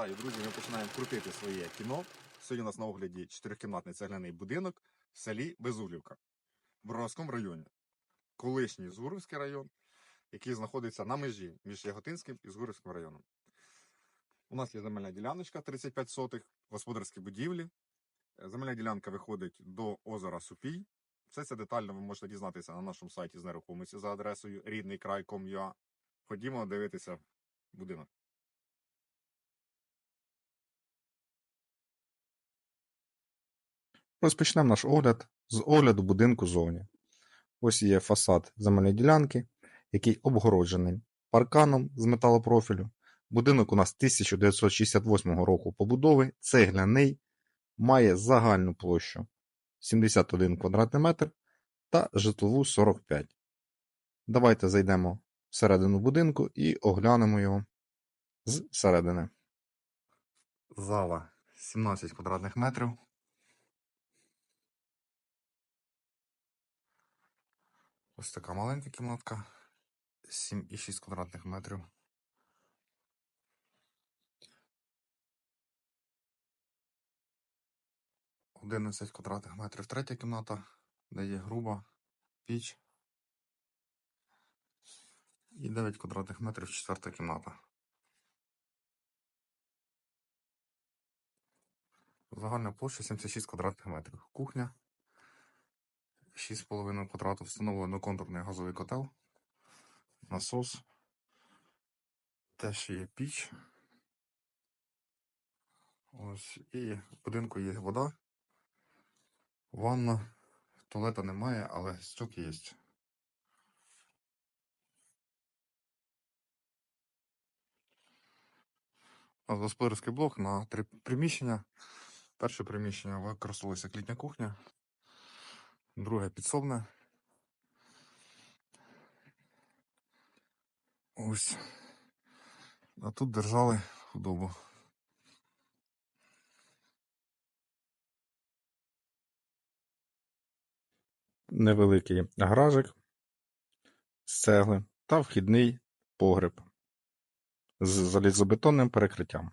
Вітаю, друзі! Ми починаємо крутити своє кіно. Сьогодні у нас на огляді чотирикімнатний цегляний будинок в селі Безуглівка в Броварському районі. Колишній Згуровський район, який знаходиться на межі між Яготинським і Згуровським районом. У нас є земельна діляночка 35 сотих, господарські будівлі. Земельна ділянка виходить до озера Супій. Все це детально ви можете дізнатися на нашому сайті з нерухомості за адресою рідний ріднийкрай.com.ua. Ходімо дивитися будинок. Розпочнемо наш огляд з огляду будинку зовні. Ось є фасад земельної ділянки, який обгороджений парканом з металопрофілю. Будинок у нас 1968 року побудови, цегляний, має загальну площу 71 квадратний метр та житлову 45. Давайте зайдемо всередину будинку і оглянемо його зсередини. Зала 17 квадратних метрів. Ось така маленька кімнатка. 7,6 квадратних метрів. Одинадцять квадратних метрів. Третя кімната, де є груба піч. І 9 квадратних метрів четверта кімната. Загальна площа 76 квадратних метрів. Кухня 6,5 квадратів. Встановлено контурний газовий котел. Насос. Теж є піч. Ось. І в будинку є вода. Ванна. Туалета немає, але стюк є. У нас господарський блок на три приміщення. Перше приміщення використовується як літня кухня, друге підсобне. Ось. А тут держали худобу. невеликий гаражик з цегли та вхідний погреб з залізобетонним перекриттям.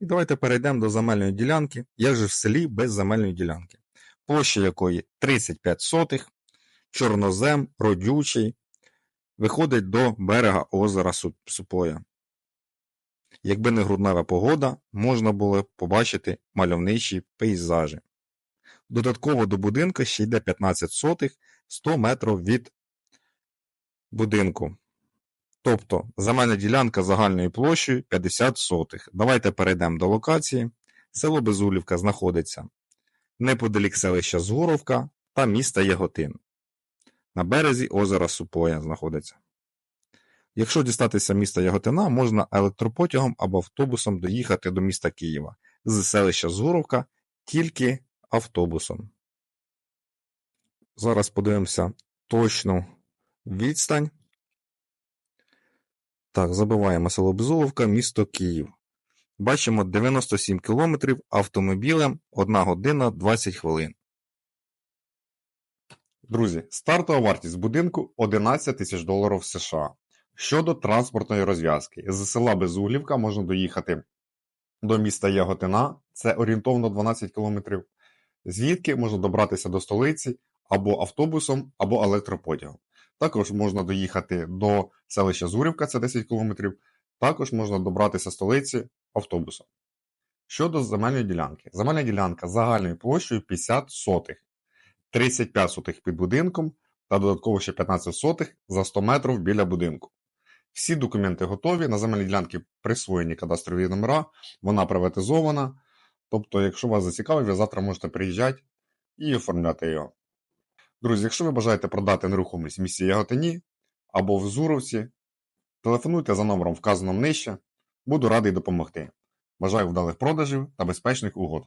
І давайте перейдемо до земельної ділянки. Як же в селі без земельної ділянки? Площа якої 35 сотих, чорнозем, родючий, виходить до берега озера Супоя. Якби не груднева погода, можна було побачити мальовничі пейзажі. Додатково до будинку ще йде 15 сотих 100 метрів від будинку. Тобто земельна ділянка загальною площею 50 сотих. Давайте перейдемо до локації. Село Безулівка знаходиться неподалік селища Згуровка та міста Яготин. На березі озера Супоя знаходиться. Якщо дістатися міста Яготина, можна електропотягом або автобусом доїхати до міста Києва. З селища Згуровка тільки автобусом. Зараз подивимося точну відстань. Так, забиваємо село Безуловка, місто Київ. Бачимо 97 кілометрів автомобілем 1 година 20 хвилин. Друзі, стартова вартість будинку 11 тисяч доларів США. Щодо транспортної розв'язки, з села Безуглівка можна доїхати до міста Яготина, це орієнтовно 12 кілометрів, звідки можна добратися до столиці або автобусом, або електропотягом. Також можна доїхати до селища Зурівка, це 10 кілометрів. Також можна добратися столиці автобусом. Щодо земельної ділянки. Земельна ділянка загальною площею 50 сотих, 35 сотих під будинком та додатково ще 15 сотих за 100 метрів біля будинку. Всі документи готові, на земельній ділянці присвоєні кадастрові номера, вона приватизована. Тобто, якщо вас зацікавить, ви завтра можете приїжджати і оформляти його. Друзі, якщо ви бажаєте продати нерухомість в місті Яготині або в Зуровці, телефонуйте за номером, вказаним нижче. Буду радий допомогти. Бажаю вдалих продажів та безпечних угод.